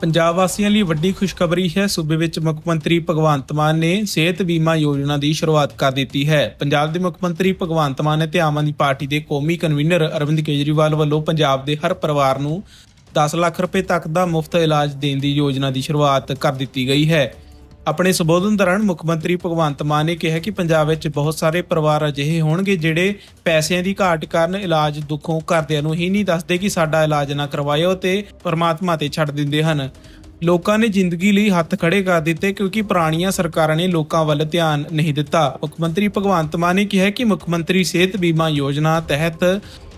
ਪੰਜਾਬ ਵਾਸੀਆਂ ਲਈ ਵੱਡੀ ਖੁਸ਼ਖਬਰੀ ਹੈ। ਸੂਬੇ ਵਿੱਚ ਮੁੱਖ ਮੰਤਰੀ ਭਗਵੰਤ ਮਾਨ ਨੇ ਸਿਹਤ ਬੀਮਾ ਯੋਜਨਾ ਦੀ ਸ਼ੁਰੂਆਤ ਕਰ ਦਿੱਤੀ ਹੈ। ਪੰਜਾਬ ਦੇ ਮੁੱਖ ਮੰਤਰੀ ਭਗਵੰਤ ਮਾਨ ਅਤੇ ਆਮ ਆਦਮੀ ਪਾਰਟੀ ਦੇ ਕੌਮੀ ਕਨਵੀਨਰ ਅਰਵਿੰਦ ਕੇਜਰੀਵਾਲ ਵੱਲੋਂ ਪੰਜਾਬ ਦੇ ਹਰ ਪਰਿਵਾਰ ਨੂੰ 10 ਲੱਖ ਰੁਪਏ ਤੱਕ ਦਾ ਮੁਫਤ ਇਲਾਜ ਦੇਣ ਦੀ ਯੋਜਨਾ ਦੀ ਸ਼ੁਰੂਆਤ ਕਰ ਦਿੱਤੀ ਗਈ ਹੈ। ਆਪਣੇ ਸੰਬੋਧਨ ਦੌਰਾਨ ਮੁੱਖ ਮੰਤਰੀ ਭਗਵੰਤ ਮਾਨ ਨੇ ਕਿਹਾ ਕਿ ਪੰਜਾਬ ਵਿੱਚ ਬਹੁਤ ਸਾਰੇ ਪਰਿਵਾਰ ਅਜਿਹੇ ਹੋਣਗੇ ਜਿਹੜੇ ਪੈਸਿਆਂ ਦੀ ਘਾਟ ਕਾਰਨ ਇਲਾਜ ਦੁੱਖੋਂ ਘਰਦਿਆਂ ਨੂੰ ਹੀ ਨਹੀਂ ਦੱਸਦੇ ਕਿ ਸਾਡਾ ਇਲਾਜ ਨਾ ਕਰਵਾਇਓ ਤੇ ਪਰਮਾਤਮਾ ਤੇ ਛੱਡ ਦਿੰਦੇ ਹਨ। ਲੋਕਾਂ ਨੇ ਜ਼ਿੰਦਗੀ ਲਈ ਹੱਥ ਖੜੇ ਕਰ ਦਿੱਤੇ ਕਿਉਂਕਿ ਪੁਰਾਣੀਆਂ ਸਰਕਾਰਾਂ ਨੇ ਲੋਕਾਂ ਵੱਲ ਧਿਆਨ ਨਹੀਂ ਦਿੱਤਾ। ਮੁੱਖ ਮੰਤਰੀ ਭਗਵੰਤ ਮਾਨ ਨੇ ਕਿਹਾ ਕਿ ਮੁੱਖ ਮੰਤਰੀ ਸਿਹਤ ਬੀਮਾ ਯੋਜਨਾ ਤਹਿਤ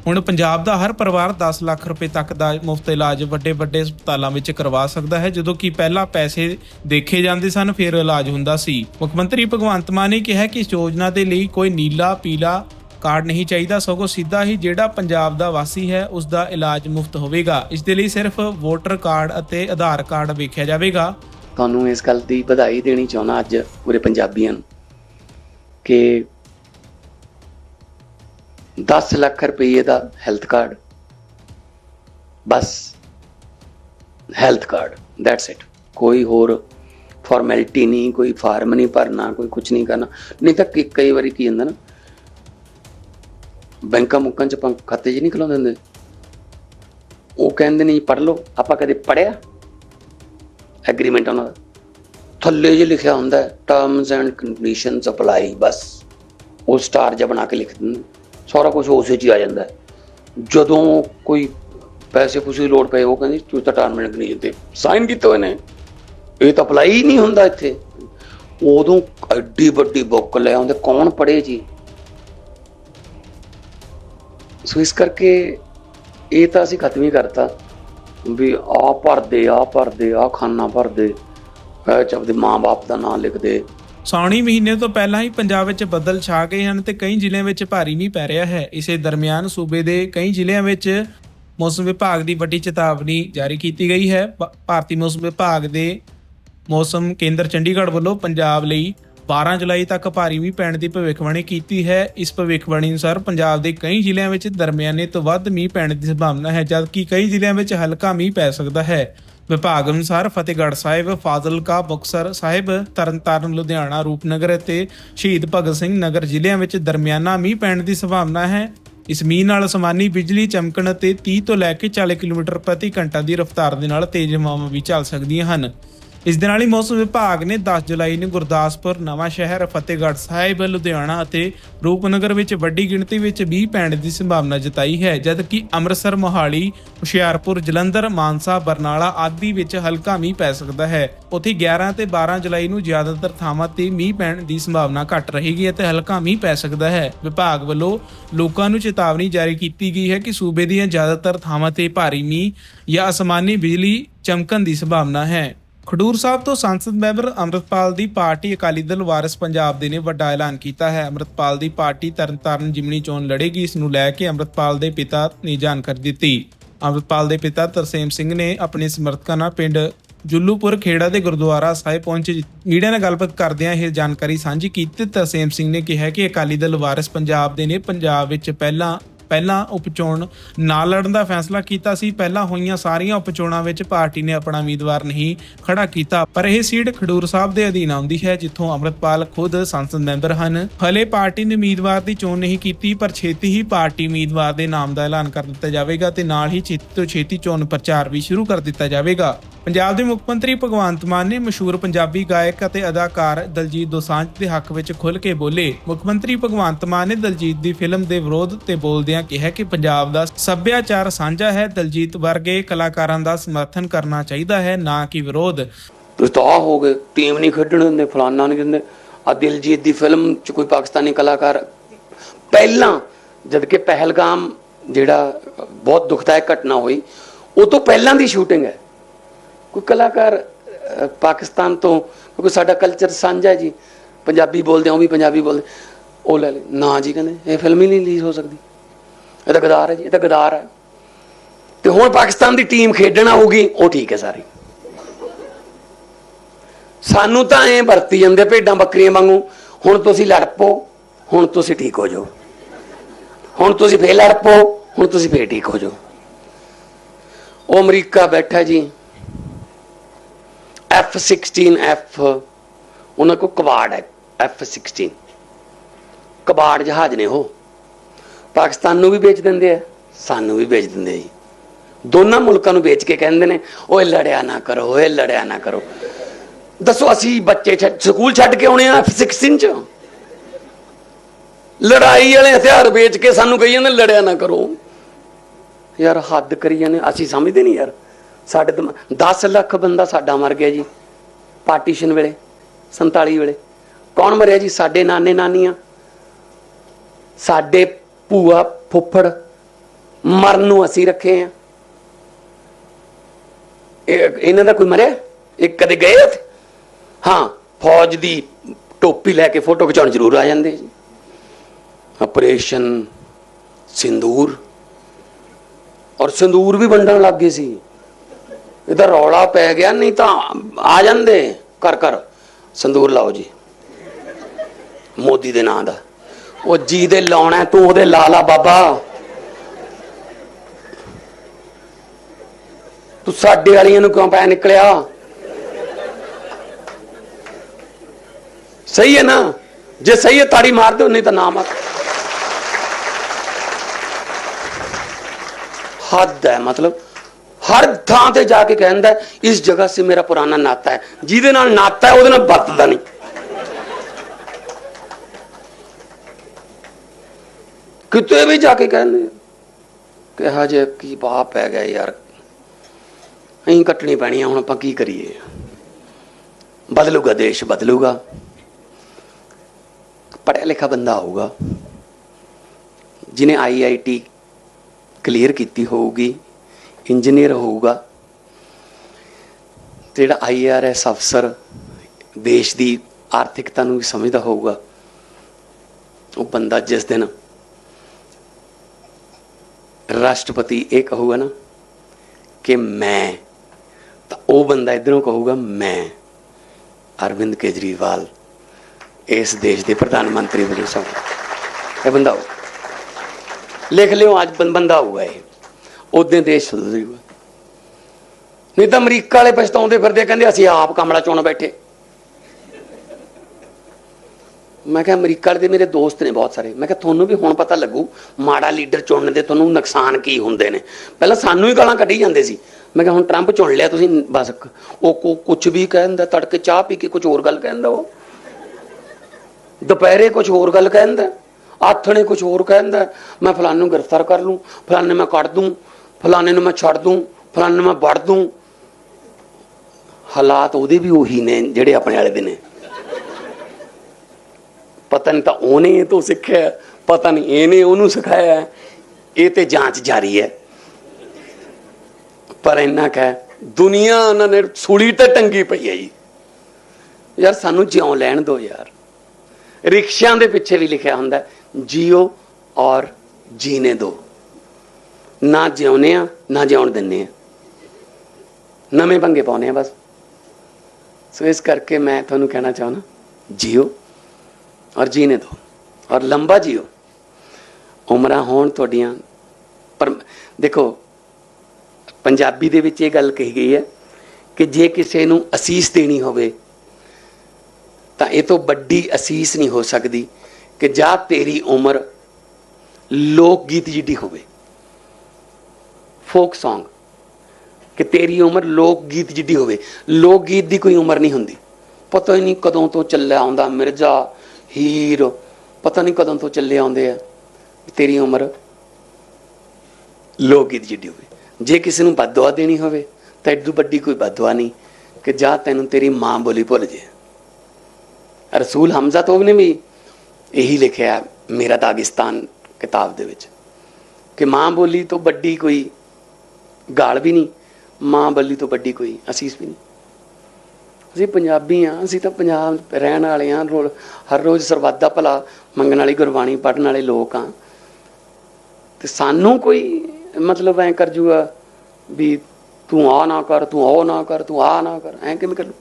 ਹੁਣ ਪੰਜਾਬ ਦਾ ਹਰ ਪਰਿਵਾਰ 10 ਲੱਖ ਰੁਪਏ ਤੱਕ ਦਾ ਮੁਫਤ ਇਲਾਜ ਵੱਡੇ ਵੱਡੇ ਹਸਪਤਾਲਾਂ ਵਿੱਚ ਕਰਵਾ ਸਕਦਾ ਹੈ। ਜਦੋਂ ਕਿ ਪਹਿਲਾਂ ਪੈਸੇ ਦੇਖੇ ਜਾਂਦੇ ਸਨ, ਫਿਰ ਇਲਾਜ ਹੁੰਦਾ ਸੀ। ਮੁੱਖ ਮੰਤਰੀ ਭਗਵੰਤ ਮਾਨ ਨੇ ਕਿਹਾ ਕਿ ਇਸ ਯੋਜਨਾ ਦੇ ਲਈ ਕੋਈ ਨੀਲਾ ਪੀਲਾ ਕਾਰਡ ਨਹੀਂ ਚਾਹੀਦਾ। ਸਗੋਂ ਸਿੱਧਾ ਹੀ ਜਿਹੜਾ ਪੰਜਾਬ ਦਾ ਵਾਸੀ ਹੈ ਉਸ ਦਾ ਇਲਾਜ ਮੁਫਤ ਹੋਵੇਗਾ। ਇਸ ਦੇ ਲਈ ਸਿਰਫ ਵੋਟਰ ਕਾਰਡ ਅਤੇ ਆਧਾਰ ਕਾਰਡ ਵੇਖਿਆ ਜਾਵੇਗਾ। ਤੁਹਾਨੂੰ ਇਸ ਗੱਲ ਦੀ ਵਧਾਈ ਦੇਣੀ ਚਾਹੁੰਦਾ ਅੱਜ ਪੂਰੇ ਪੰਜਾਬੀਆਂ ਨੂੰ ਕਿ 10 ਲੱਖ ਰੁਪਏ ਦਾ health card. Bus. Health card. That's it ਕੋਈ ਹੋਰ ਫਾਰਮੈਲਿਟੀ ਨਹੀਂ, ਕੋਈ ਫਾਰਮ ਨਹੀਂ ਭਰਨਾ, ਕੋਈ ਕੁਝ ਨਹੀਂ ਕਰਨਾ। ਨਹੀਂ ਤਾਂ ਕਈ- ਵਾਰੀ ਕੀ ਹੁੰਦਾ ਨਾ, ਬੈਂਕਾਂ ਮੁੱਕਾਂ ਚ ਆਪਾਂ ਖਾਤੇ 'ਚ ਨਹੀਂ ਖਲਾਉਂਦੇ ਹੁੰਦੇ। ਉਹ ਕਹਿੰਦੇ ਨਹੀਂ ਪੜ ਲਓ, ਆਪਾਂ ਕਦੇ ਪੜਿਆ ਐਗਰੀਮੈਂਟ ਉਹਨਾਂ ਦਾ। ਥੱਲੇ ਜੇ ਲਿਖਿਆ ਹੁੰਦਾ ਟਰਮਸ ਐਂਡ ਕੰਡੀਸ਼ਨਸ ਅਪਲਾਈ ਬਸ। ਉਹ ਸਟਾਰ ਜਿਹਾ ਬਣਾ ਕੇ ਲਿਖ ਦਿੰਦੇ ਸਾਰਾ ਕੁਝ ਉਸੇ 'ਚ ਹੀ ਆ ਜਾਂਦਾ ਹੈ। ਜਦੋਂ ਕੋਈ ਪੈਸੇ ਪੂਸੇ ਦੀ ਲੋੜ ਪਏ, ਉਹ ਕਹਿੰਦੀ ਤੂੰ ਤਾਂ ਟਰਮ ਐਂਡ ਕੰਡੀਸ਼ਨ ਸਾਈਨ ਕੀਤੇ ਹੋਏ ਨੇ। ਇਹ ਤਾਂ ਅਪਲਾਈ ਹੀ ਨਹੀਂ ਹੁੰਦਾ ਇੱਥੇ। ਉਦੋਂ ਐਡੀ ਵੱਡੀ ਬੁੱਕ ਲੈ ਆਉਂਦੇ, ਕੌਣ ਪੜ੍ਹੇ ਜੀ? ਸੋ ਇਸ ਕਰਕੇ ਇਹ ਤਾਂ ਅਸੀਂ ਖਤਮ ਹੀ ਕਰਤਾ। ਵੀ ਆ ਭਰਦੇ ਆ ਭਰਦੇ ਆ ਖਾਨਾ ਭਰਦੇ, ਇਹ ਚ ਆਪਦੇ ਮਾਂ-ਬਾਪ ਦਾ ਨਾਮ ਲਿਖਦੇ। ਸਾਉਣੀ ਮਹੀਨੇ ਤੋਂ ਪਹਿਲਾਂ ਹੀ ਪੰਜਾਬ ਵਿੱਚ ਬੱਦਲ ਛਾ ਗਏ ਹਨ ਤੇ ਕਈ ਜ਼ਿਲ੍ਹਿਆਂ ਵਿੱਚ ਭਾਰੀ ਮੀਂਹ ਪੈ ਰਿਹਾ ਹੈ। ਇਸੇ ਦਰਮਿਆਨ ਸੂਬੇ ਦੇ ਕਈ ਜ਼ਿਲ੍ਹਿਆਂ ਵਿੱਚ ਮੌਸਮ ਵਿਭਾਗ ਦੀ ਵੱਡੀ ਚੇਤਾਵਨੀ ਜਾਰੀ ਕੀਤੀ ਗਈ ਹੈ। ਭਾਰਤੀ ਮੌਸਮ ਵਿਭਾਗ ਦੇ ਮੌਸਮ ਕੇਂਦਰ ਚੰਡੀਗੜ੍ਹ ਵੱਲੋਂ ਪੰਜਾਬ ਲਈ 12 ਜੁਲਾਈ ਤੱਕ ਭਾਰੀ ਮੀਂਹ ਪੈਣ ਦੀ ਭਵਿੱਖਬਾਣੀ ਕੀਤੀ ਹੈ। ਇਸ ਭਵਿੱਖਬਾਣੀ ਅਨੁਸਾਰ ਪੰਜਾਬ ਦੇ ਕਈ ਜ਼ਿਲ੍ਹਿਆਂ ਵਿੱਚ ਦਰਮਿਆਨੇ ਤੋਂ ਵੱਧ ਮੀਂਹ ਪੈਣ ਦੀ ਸੰਭਾਵਨਾ ਹੈ, ਜਦਕਿ ਕਈ ਜ਼ਿਲ੍ਹਿਆਂ ਵਿੱਚ ਹਲਕਾ ਮੀਂਹ ਪੈ ਸਕਦਾ ਹੈ। ਵਿਭਾਗ ਅਨੁਸਾਰ ਫਤਿਹਗੜ੍ਹ ਸਾਹਿਬ, ਫਾਜ਼ਿਲਕਾ ਮੁਕਤਸਰ ਸਾਹਿਬ, ਤਰਨਤਾਰਨ, ਲੁਧਿਆਣਾ, ਰੂਪਨਗਰ ਅਤੇ ਸ਼ਹੀਦ ਭਗਤ ਸਿੰਘ ਨਗਰ ਜ਼ਿਲ੍ਹਿਆਂ ਵਿੱਚ ਦਰਮਿਆਨਾ ਮੀਂਹ ਪੈਣ ਦੀ ਸੰਭਾਵਨਾ ਹੈ। ਇਸ ਮੀਂਹ ਨਾਲ ਅਸਮਾਨੀ ਬਿਜਲੀ ਚਮਕਣ ਅਤੇ 30 ਤੋਂ ਲੈ ਕੇ 40 ਕਿਲੋਮੀਟਰ ਪ੍ਰਤੀ ਘੰਟਾ ਦੀ ਰਫ਼ਤਾਰ ਦੇ ਨਾਲ ਤੇਜ਼ ਹਵਾਵਾਂ ਵੀ ਚੱਲ ਸਕਦੀਆਂ ਹਨ। ਇਸ ਦੇ ਨਾਲ ਹੀ ਮੌਸਮ ਵਿਭਾਗ ਨੇ 10 ਜੁਲਾਈ ਨੂੰ ਗੁਰਦਾਸਪੁਰ, ਨਵਾਂ ਸ਼ਹਿਰ, ਫਤਿਹਗੜ੍ਹ ਸਾਹਿਬ, ਲੁਧਿਆਣਾ ਅਤੇ ਰੂਪਨਗਰ ਵਿੱਚ ਵੱਡੀ ਗਿਣਤੀ ਵਿੱਚ ਮੀਂਹ ਪੈਣ ਦੀ ਸੰਭਾਵਨਾ ਜਤਾਈ ਹੈ, ਜਦਕਿ ਅੰਮ੍ਰਿਤਸਰ, ਮੋਹਾਲੀ, ਹੁਸ਼ਿਆਰਪੁਰ, ਜਲੰਧਰ, ਮਾਨਸਾ, ਬਰਨਾਲਾ ਆਦਿ ਵਿੱਚ ਹਲਕਾ ਮੀਂਹ ਪੈ ਸਕਦਾ ਹੈ। ਉੱਥੇ 11 ਤੇ 12 ਜੁਲਾਈ ਨੂੰ ਜ਼ਿਆਦਾਤਰ ਥਾਵਾਂ ਤੇ ਮੀਂਹ ਪੈਣ ਦੀ ਸੰਭਾਵਨਾ ਘੱਟ ਰਹੇਗੀ ਅਤੇ ਹਲਕਾ ਮੀਂਹ ਪੈ ਸਕਦਾ ਹੈ। ਵਿਭਾਗ ਵੱਲੋਂ ਲੋਕਾਂ ਨੂੰ ਚੇਤਾਵਨੀ ਜਾਰੀ ਕੀਤੀ ਗਈ ਹੈ ਕਿ ਸੂਬੇ ਦੀਆਂ ਜ਼ਿਆਦਾਤਰ ਥਾਵਾਂ ਤੇ ਭਾਰੀ ਮੀਂਹ ਜਾਂ ਅਸਮਾਨੀ ਬਿਜਲੀ ਚਮਕਣ ਦੀ ਸੰਭਾਵਨਾ ਹੈ। ਖਡੂਰ ਸਾਹਿਬ ਤੋਂ ਸੰਸਦ ਮੈਂਬਰ ਅੰਮ੍ਰਿਤਪਾਲ ਦੀ ਪਾਰਟੀ ਅਕਾਲੀ ਦਲ ਵਾਰਿਸ ਪੰਜਾਬ ਦੇ ਨੇ ਵੱਡਾ ਐਲਾਨ ਕੀਤਾ ਹੈ। ਅੰਮ੍ਰਿਤਪਾਲ ਦੀ ਪਾਰਟੀ ਤਰਨਤਾਰਨ ਜਿਮਨੀ ਚੋਣ ਲੜੇਗੀ, ਇਸ ਨੂੰ ਲੈ ਕੇ ਅੰਮ੍ਰਿਤਪਾਲ ਦੇ ਪਿਤਾ ਨੇ ਜਾਣਕਾਰੀ ਦਿੱਤੀ। ਅੰਮ੍ਰਿਤਪਾਲ ਦੇ ਪਿਤਾ ਤਰਸੇਮ ਸਿੰਘ ਨੇ ਆਪਣੇ ਸਮਰਥਕਾਂ ਨਾਲ ਪਿੰਡ ਜੁੱਲੂਪੁਰ ਖੇੜਾ ਦੇ ਗੁਰਦੁਆਰਾ ਸਾਹਿਬ ਪਹੁੰਚੇ ਮੀਡੀਆ ਨਾਲ ਗੱਲਬਾਤ ਕਰਦਿਆਂ ਇਹ ਜਾਣਕਾਰੀ ਸਾਂਝੀ ਕੀਤੀ। ਤਰਸੇਮ ਸਿੰਘ ਨੇ ਕਿਹਾ ਕਿ ਅਕਾਲੀ ਦਲ ਵਾਰਿਸ ਪੰਜਾਬ ਦੇ ਨੇ, ਪੰਜਾਬ ਵਿੱਚ ਪਹਿਲਾਂ ਪਹਿਲਾਂ ਉਪਚੋਣ ਨਾ ਲੜਨ ਦਾ ਫੈਸਲਾ ਕੀਤਾ ਸੀ। ਪਹਿਲਾਂ ਹੋਈਆਂ ਸਾਰੀਆਂ ਉਪਚੋਣਾਂ ਵਿੱਚ ਪਾਰਟੀ ਨੇ ਆਪਣਾ ਉਮੀਦਵਾਰ ਨਹੀਂ ਖੜਾ ਕੀਤਾ। ਪਰ ਇਹ ਸੀਟ ਖਡੂਰ ਸਾਹਿਬ ਦੇ ਅਧੀਨ ਆਉਂਦੀ ਹੈ, ਜਿੱਥੋਂ ਅੰਮ੍ਰਿਤਪਾਲ ਖੁਦ ਸੰਸਦ ਮੈਂਬਰ ਹਨ। ਹਲੇ ਪਾਰਟੀ ਨੇ ਉਮੀਦਵਾਰ ਦੀ ਚੋਣ ਨਹੀਂ ਕੀਤੀ, ਪਰ ਛੇਤੀ ਹੀ ਪਾਰਟੀ ਉਮੀਦਵਾਰ ਦੇ ਨਾਮ ਦਾ ਐਲਾਨ ਕਰ ਦਿੱਤਾ ਜਾਵੇਗਾ ਤੇ ਨਾਲ ਹੀ ਛੇਤੀ ਤੋਂ ਛੇਤੀ ਚੋਣ ਪ੍ਰਚਾਰ ਵੀ ਸ਼ੁਰੂ ਕਰ ਦਿੱਤਾ ਜਾਵੇਗਾ। ਪੰਜਾਬ ਦੇ ਮੁੱਖ ਮੰਤਰੀ ਭਗਵੰਤ ਮਾਨ ਨੇ ਮਸ਼ਹੂਰ ਪੰਜਾਬੀ ਗਾਇਕ ਅਤੇ ਅਦਾਕਾਰ ਦਲਜੀਤ ਦੋਸਾਂਝ ਦੇ ਹੱਕ ਵਿੱਚ ਖੁੱਲ੍ਹ ਕੇ ਬੋਲੇ। ਮੁੱਖ ਮੰਤਰੀ ਭਗਵੰਤ ਮਾਨ ਨੇ ਦਲਜੀਤ ਦੀ ਫਿਲਮ ਦੇ ਵਿਰੋਧ ਤੇ ਬੋਲਦਿਆਂ ਕਿਹਾ ਕਿ ਪੰਜਾਬ ਦਾ ਸੱਭਿਆਚਾਰ ਸਾਂਝਾ ਹੈ, ਦਲਜੀਤ ਵਰਗੇ ਕਲਾਕਾਰਾਂ ਦਾ ਸਮਰਥਨ ਕਰਨਾ ਚਾਹੀਦਾ ਹੈ, ਨਾ ਕਿ ਵਿਰੋਧ। ਤੁਸੀਂ ਹੋ ਗਏ ਟੀਮ ਨਹੀਂ ਖੇਡਣ ਦਿੰਦੇ, ਫਲਾਨਾ ਨਹੀਂ ਦਿੰਦੇ। ਆ ਦਿਲਜੀਤ ਦੀ ਫਿਲਮ ਚ ਕੋਈ ਪਾਕਿਸਤਾਨੀ ਕਲਾਕਾਰ ਪਹਿਲਾਂ, ਜਦ ਕਿ ਪਹਿਲਗਾਮ ਜਿਹੜਾ ਬਹੁਤ ਦੁਖਦਾਇਕ ਘਟਨਾ ਹੋਈ, ਉਹ ਤੋਂ ਪਹਿਲਾਂ ਦੀ ਸ਼ੂਟਿੰਗ ਹੈ। ਕੋਈ ਕਲਾਕਾਰ ਪਾਕਿਸਤਾਨ ਤੋਂ, ਕਿਉਂਕਿ ਸਾਡਾ ਕਲਚਰ ਸਾਂਝਾ ਹੈ ਜੀ। ਪੰਜਾਬੀ ਬੋਲਦੇ ਆ, ਉਹ ਵੀ ਪੰਜਾਬੀ ਬੋਲਦੇ। ਉਹ ਲੈ ਲੈ, ਨਾ ਜੀ ਕਹਿੰਦੇ, ਇਹ ਫਿਲਮ ਹੀ ਨਹੀਂ ਰਿਲੀਜ਼ ਹੋ ਸਕਦੀ। ਇਹ ਤਾਂ ਗਦਾਰ ਹੈ ਜੀ, ਇਹ ਤਾਂ ਗਦਾਰ ਹੈ। ਤੇ ਹੁਣ ਪਾਕਿਸਤਾਨ ਦੀ ਟੀਮ ਖੇਡਣ ਆਊਗੀ, ਉਹ ਠੀਕ ਹੈ ਸਾਰੀ। ਸਾਨੂੰ ਤਾਂ ਐ ਵਰਤੀ ਜਾਂਦੇ ਭੇਡਾਂ ਬੱਕਰੀਆਂ ਵਾਂਗੂ, ਹੁਣ ਤੁਸੀਂ ਲੜ ਪੋ ਹੁਣ ਤੁਸੀਂ ਠੀਕ ਹੋ ਜਾਓ। ਹੁਣ ਤੁਸੀਂ ਫੇਰ ਲੜ ਪਓ, ਹੁਣ ਤੁਸੀਂ ਫੇਰ ਠੀਕ ਹੋ ਜਾਓ। ਉਹ ਅਮਰੀਕਾ ਬੈਠਾ ਜੀ F16 F ਉਹਨਾਂ ਕੋ ਕਬਾੜ ਹੈ F16 ਕਬਾੜ ਜਹਾਜ਼ ਨੇ ਉਹ। ਪਾਕਿਸਤਾਨ ਨੂੰ ਵੀ ਵੇਚ ਦਿੰਦੇ ਆ, ਸਾਨੂੰ ਵੀ ਵੇਚ ਦਿੰਦੇ ਜੀ। ਦੋਨਾਂ ਮੁਲਕਾਂ ਨੂੰ ਵੇਚ ਕੇ ਕਹਿੰਦੇ ਨੇ, ਓਏ ਲੜਿਆ ਨਾ ਕਰੋ, ਓਏ ਲੜਿਆ ਨਾ ਕਰੋ। ਦੱਸੋ, ਅਸੀਂ ਬੱਚੇ ਛੱਡ- ਸਕੂਲ ਛੱਡ ਕੇ ਆਉਣੇ ਆ F16 ਚ? ਲੜਾਈ ਵਾਲੇ ਹਥਿਆਰ ਵੇਚ ਕੇ ਸਾਨੂੰ ਕਹੀ ਜਾਂਦੇ, ਲੜਿਆ ਨਾ ਕਰੋ। ਯਾਰ ਹੱਦ ਕਰੀ ਜਾਂਦੇ ਅਸੀਂ ਸਮਝਦੇ ਨਹੀਂ ਯਾਰ। ਸਾਡੇ ਦਿਮਾ- 10 ਲੱਖ ਬੰਦਾ ਸਾਡਾ ਮਰ ਗਿਆ ਜੀ, ਪਾਰਟੀਸ਼ਨ ਵੇਲੇ 47 ਵੇਲੇ। ਕੌਣ ਮਰਿਆ ਜੀ? ਸਾਡੇ ਨਾਨੇ ਨਾਨੀਆਂ ਸਾਡੇ ਭੂਆ ਫੁੱਫੜ ਮਰਨ ਨੂੰ ਅਸੀਂ ਰੱਖੇ ਆ। ਇਹਨਾਂ ਦਾ ਕੋਈ ਮਰਿਆ? ਇਹ ਕਦੇ ਗਏ ਉੱਥੇ? ਹਾਂ, ਫੌਜ ਦੀ ਟੋਪੀ ਲੈ ਕੇ ਫੋਟੋ ਖਿਚਾਉਣ ਜ਼ਰੂਰ ਆ ਜਾਂਦੇ ਜੀ। ਆਪਰੇਸ਼ਨ ਸਿੰਦੂਰ। ਔਰ ਸਿੰਦੂਰ ਵੀ ਵੰਡਣ ਲੱਗ ਗਏ ਸੀ। ਇਹਦਾ ਰੌਲਾ ਪੈ ਗਿਆ, ਨਹੀਂ ਤਾਂ ਆ ਜਾਂਦੇ ਕਰ ਕਰ ਸੰਦੂਰ ਲਾਓ ਜੀ। ਮੋਦੀ ਦੇ ਨਾਂ ਦਾ। ਉਹ ਜੀ ਦੇ ਲਾਉਣਾ ਤੂੰ ਉਹਦੇ ਲਾ ਲਾ ਬਾਬਾ। ਤੂੰ ਸਾਡੇ ਵਾਲੀਆਂ ਨੂੰ ਕਿਉਂ ਪੈ ਨਿਕਲਿਆ? ਸਹੀ ਹੈ ਨਾ? ਜੇ ਸਹੀ ਹੈ ਤਾੜੀ ਮਾਰ ਦਿਓ ਨਹੀਂ ਤਾਂ ਨਾ ਮਾਰ। ਹੱਦ ਹੈ ਮਤਲਬ ਹਰ ਥਾਂ ਤੇ ਜਾ ਕੇ ਕਹਿੰਦਾ ਹੈ, ਇਸ ਜਗ੍ਹਾ ਸੇ ਮੇਰਾ ਪੁਰਾਣਾ ਨਾਤਾ ਹੈ। ਜਿਹਦੇ ਨਾਲ ਨਾਤਾ ਹੈ ਉਹਦੇ ਨਾਲ ਵਰਤਦਾ ਨਹੀਂ। ਕਿਤੇ ਵੀ ਜਾ ਕੇ ਕਹਿੰਦੇ ਕਿ ਹਜੇ ਕੀ ਬਾਪ ਪੈ ਗਿਆ ਯਾਰ ਅਹੀਂ ਕੱਟਣੀ ਪੈਣੀ ਆ ਹੁਣ ਆਪਾਂ ਕੀ ਕਰੀਏ? ਬਦਲੂਗਾ ਦੇਸ਼, ਬਦਲੂਗਾ। ਪੜ੍ਹਿਆ ਲਿਖਾ ਬੰਦਾ ਹੋਊਗਾ। ਜਿਨੇ ਆਈਆਈਟੀ ਕਲੀਅਰ ਕੀਤੀ ਹੋਊਗੀ, ਇੰਜੀਨੀਅਰ ਹੋਊਗਾ, ਤੇ ਜਿਹੜਾ ਆਈਆਰਐਸ ਅਫਸਰ ਦੇਸ਼ ਦੀ ਆਰਥਿਕਤਾ ਨੂੰ ਵੀ ਸਮਝਦਾ ਹੋਊਗਾ, ਉਹ ਬੰਦਾ ਜਿਸ ਦਿਨ ਰਾਸ਼ਟਰਪਤੀ ਇਹ ਕਹੂਗਾ ਨਾ ਕਿ ਮੈਂ, ਤਾਂ ਉਹ ਬੰਦਾ ਇਧਰੋਂ ਕਹੂਗਾ, ਮੈਂ। ਅਰਵਿੰਦ ਕੇਜਰੀਵਾਲ ਇਸ ਦੇਸ਼ ਦੇ ਪ੍ਰਧਾਨ ਮੰਤਰੀ ਬਣੇ ਸਭ ਇਹ ਬੰਦਾ ਲਿਖ ਲਿਓ, ਅੱਜ ਬੰਦਾ ਹੋਊਗਾ ਇਹ। ਉਦੋਂ ਦੇਸ਼ ਸੁਧਰ ਸੁਧਰੂਗਾ। ਨਹੀਂ ਤਾਂ ਅਮਰੀਕਾ ਵਾਲੇ ਪਛਤਾਉਂਦੇ ਫਿਰਦੇ ਕਹਿੰਦੇ ਅਸੀਂ ਆਪ ਕਮਲਾ ਚੋਣ ਬੈਠੇ। ਮੈਂ ਕਿਹਾ, ਅਮਰੀਕਾ ਵਾਲੇ ਦੇ ਮੇਰੇ ਦੋਸਤ ਨੇ ਬਹੁਤ ਸਾਰੇ। ਮੈਂ ਕਿਹਾ, ਤੁਹਾਨੂੰ ਵੀ ਹੁਣ ਪਤਾ ਲੱਗੂ, ਮਾੜਾ ਲੀਡਰ ਚੁਣਨ ਦੇ ਤੁਹਾਨੂੰ ਨੁਕਸਾਨ ਕੀ ਹੁੰਦੇ ਨੇ। ਪਹਿਲਾਂ ਸਾਨੂੰ ਹੀ ਗਾਲਾਂ ਕੱਢੀ ਜਾਂਦੇ ਸੀ। ਮੈਂ ਕਿਹਾ, ਹੁਣ ਟਰੰਪ ਚੁਣ ਲਿਆ ਤੁਸੀਂ, ਬਸ। ਉਹ ਕੁਝ ਵੀ ਕਹਿੰਦਾ, ਤੜਕੇ ਚਾਹ ਪੀ ਕੇ ਕੁਝ ਹੋਰ ਗੱਲ ਕਹਿੰਦਾ ਉਹ। ਦੁਪਹਿਰੇ ਕੁਝ ਹੋਰ ਗੱਲ ਕਹਿੰਦਾ। ਆਥਣੇ ਕੁਝ ਹੋਰ ਕਹਿੰਦਾ। ਮੈਂ ਫਲਾਣੇ ਨੂੰ ਗ੍ਰਿਫਤਾਰ ਕਰ ਲੂੰ, ਫਲਾਣੇ ਮੈਂ ਕੱਢ ਦੂੰ, ਫਲਾਣੇ ਨੂੰ ਮੈਂ ਛੱਡ ਦੂੰ, ਫਲਾਣੇ ਨੂੰ ਮੈਂ ਵੜ ਦੂੰ। ਹਾਲਾਤ ਉਹਦੇ ਵੀ ਉਹੀ ਨੇ, ਜਿਹੜੇ ਆਪਣੇ ਵਾਲੇ ਦੇ ਨੇ। ਪਤਾ ਨਹੀਂ ਤਾਂ ਉਹਨੇ ਇਹ ਤੋਂ ਸਿੱਖਿਆ ਪਤਾ ਨਹੀਂ ਇਹਨੇ ਉਹਨੂੰ ਸਿਖਾਇਆ ਇਹ ਤੇ ਜਾਂਚ ਜਾਰੀ ਹੈ। ਪਰ ਇੰਨਾ ਕਹਿ ਦੁਨੀਆ ਉਹਨਾਂ ਨੇ ਸੂਲੀ ਤੇ ਟੰਗੀ ਪਈ ਹੈ ਜੀ। ਯਾਰ ਸਾਨੂੰ ਜਿਉਂ ਲੈਣ ਦਿਓ ਯਾਰ। ਰਿਕਸ਼ਿਆਂ ਦੇ ਪਿੱਛੇ ਵੀ ਲਿਖਿਆ ਹੁੰਦਾ ਜੀਓ ਔਰ ਜੀਨੇ ਦੋ। ਨਾ ਜਿਉਨੇ ਆ, ਨਾ ਜਿਉਣ ਦਿੰਨੇ ਆ। ਨਵੇਂ ਪੰਗੇ ਪਾਉਨੇ ਆ ਬਸ। ਸੋ ਇਸ ਕਰਕੇ ਮੈਂ ਤੁਹਾਨੂੰ ਕਹਿਣਾ ਚਾਹੁੰਦਾ, ਜੀਓ ਔਰ ਜੀਨੇ ਦੋ। ਔਰ ਲੰਬਾ ਜੀਓ। ਉਮਰਾਂ ਹੋਣ ਤੁਹਾਡੀਆਂ ਪਰ ਦੇਖੋ, ਪੰਜਾਬੀ ਦੇ ਵਿੱਚ ਇਹ ਗੱਲ ਕਹੀ ਗਈ ਹੈ ਕਿ ਜੇ ਕਿਸੇ ਨੂੰ ਅਸੀਸ ਦੇਣੀ ਹੋਵੇ, ਤਾਂ ਇਹ ਤੋਂ ਵੱਡੀ ਅਸੀਸ ਨਹੀਂ ਹੋ ਸਕਦੀ ਕਿ ਜਾਂ ਤੇਰੀ ਉਮਰ ਲੋਕ ਗੀਤ ਜਿੱਡੀ ਹੋਵੇ। ਫੋਕ Song ਕਿ ਤੇਰੀ ਉਮਰ ਲੋਕ ਗੀਤ ਜਿੱਡੀ ਹੋਵੇ। ਲੋਕ ਗੀਤ ਦੀ ਕੋਈ ਉਮਰ ਨਹੀਂ ਹੁੰਦੀ। ਪਤਾ ਹੀ ਨਹੀਂ ਕਦੋਂ ਤੋਂ ਚੱਲਿਆ ਆਉਂਦਾ ਮਿਰਜ਼ਾ ਹੀਰ, ਪਤਾ ਨਹੀਂ ਕਦੋਂ ਤੋਂ ਚੱਲੇ ਆਉਂਦੇ ਆ। ਤੇਰੀ ਉਮਰ? ਲੋਕ ਗੀਤ ਜਿੱਡੀ ਹੋਵੇ। ਜੇ ਕਿਸੇ ਨੂੰ ਬਦਦੁਆ ਦੇਣੀ ਹੋਵੇ, ਤਾਂ ਐਡੂ ਵੱਡੀ ਕੋਈ ਬਦਦੁਆ ਨਹੀਂ ਕਿ ਜਾ ਤੈਨੂੰ ਤੇਰੀ ਮਾਂ ਬੋਲੀ ਭੁੱਲ ਜੇ। ਰਸੂਲ ਹਮਜ਼ਾ ਤੋਬ ਨੇ ਵੀ ਇਹੀ ਲਿਖਿਆ ਮੇਰਾ ਦਾਗਿਸਤਾਨ ਕਿਤਾਬ ਦੇ ਵਿੱਚ, ਕਿ ਮਾਂ ਬੋਲੀ ਤੋਂ ਵੱਡੀ ਕੋਈ ਗਾਲ ਵੀ ਨਹੀਂ, ਮਾਂ ਬੋਲੀ ਤੋਂ ਵੱਡੀ ਕੋਈ ਅਸੀਸ ਵੀ ਨਹੀਂ। ਅਸੀਂ ਪੰਜਾਬੀ ਆ ਅਸੀਂ ਤਾਂ ਪੰਜਾਬ ਰਹਿਣ ਵਾਲੇ ਆ ਹਰ ਰੋਜ਼ ਸਰਬੱਤ ਦਾ ਭਲਾ ਮੰਗਣ ਵਾਲੀ, ਗੁਰਬਾਣੀ ਪੜਨ ਵਾਲੇ ਲੋਕ ਆ ਤੇ ਸਾਨੂੰ ਕੋਈ ਮਤਲਬ ਐ ਕਰ ਜੂਗਾ ਵੀ ਤੂੰ ਆ ਨਾ ਕਰ, ਤੂੰ ਉਹ ਨਾ ਕਰ, ਤੂੰ ਆ ਨਾ ਕਰ, ਐ ਕਿਵੇਂ ਕਰ ਲੂ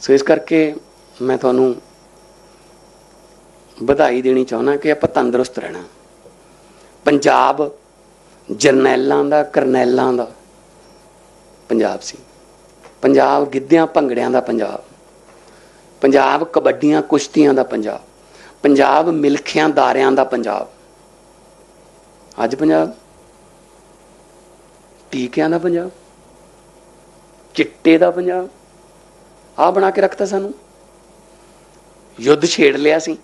ਸੋ ਇਸ ਕਰਕੇ ਮੈਂ ਤੁਹਾਨੂੰ ਵਧਾਈ ਦੇਣੀ ਚਾਹੁੰਦਾ ਕਿ ਆਪਾਂ ਤੰਦਰੁਸਤ ਰਹਿਣਾ। ਪੰਜਾਬ ਜਰਨੈਲਾਂ ਦਾ, ਕਰਨੈਲਾਂ ਦਾ। ਪੰਜਾਬ ਸੀ। ਪੰਜਾਬ ਗਿੱਧਿਆਂ, ਭੰਗੜਿਆਂ ਦਾ ਪੰਜਾਬ। ਪੰਜਾਬ ਕਬੱਡੀਆਂ, ਕੁਸ਼ਤੀਆਂ ਦਾ ਪੰਜਾਬ। ਪੰਜਾਬ ਮਿਲਖਿਆਂ, ਦਾਰਿਆਂ ਦਾ ਪੰਜਾਬ। ਅੱਜ ਪੰਜਾਬ। ਟੀਕਿਆਂ ਦਾ ਪੰਜਾਬ। ਚਿੱਟੇ ਦਾ ਪੰਜਾਬ। ਆ ਬਣਾ ਕੇ ਰੱਖਤਾ ਸਾਨੂੰ। ਯੁੱਧ ਛੇੜ ਲਿਆ ਸੀ।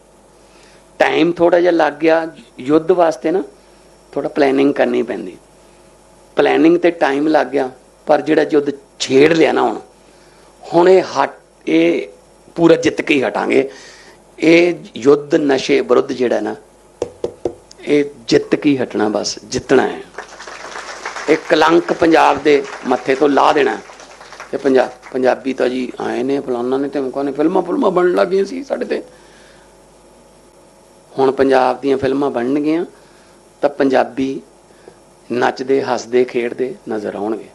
ਟਾਈਮ ਥੋੜਾ ਜਿਹਾ ਲੱਗ ਗਿਆ। ਯੁੱਧ ਵਾਸਤੇ ਨਾ ਥੋੜਾ ਪਲੈਨਿੰਗ ਕਰਨੀ ਪੈਂਦੀ। ਪਲੈਨਿੰਗ ਤੇ ਟਾਈਮ ਲੱਗ ਗਿਆ। ਪਰ ਜਿਹੜਾ ਯੁੱਧ ਛੇੜ ਲਿਆ ਨਾ ਹੁਣ ਹੁਣ ਇਹ ਹਟ, ਇਹ ਪੂਰਾ ਜਿੱਤ ਕੇ ਹੀ ਹਟਾਂਗੇ। ਇਹ ਯੁੱਧ ਨਸ਼ੇ ਵਿਰੁੱਧ ਜਿਹੜਾ ਨਾ, ਇਹ ਜਿੱਤ ਕੇ ਹੀ ਹਟਣਾ ਬਸ, ਜਿੱਤਣਾ ਹੈ। ਇਹ ਕਲੰਕ ਪੰਜਾਬ ਦੇ ਮੱਥੇ ਤੋਂ ਲਾ ਦੇਣਾ। ਤੇ ਪੰਜਾਬ ਪੰਜਾਬੀ ਤਾਂ ਜੀ ਆਏ ਨੇ, ਫਲਾਨਾ ਨੇ ਧਮਕਾ ਨੇ, ਫਿਲਮਾਂ ਫਿਲਮਾਂ ਬਣਨ ਲੱਗੀਆਂ ਸੀ ਸਾਡੇ ਤੇ। ਹੁਣ ਪੰਜਾਬ ਦੀਆਂ ਫਿਲਮਾਂ ਬਣਨਗੀਆਂ, ਤਾਂ ਪੰਜਾਬੀ ਨੱਚਦੇ, ਹੱਸਦੇ, ਖੇਡਦੇ ਨਜ਼ਰ ਆਉਣਗੇ।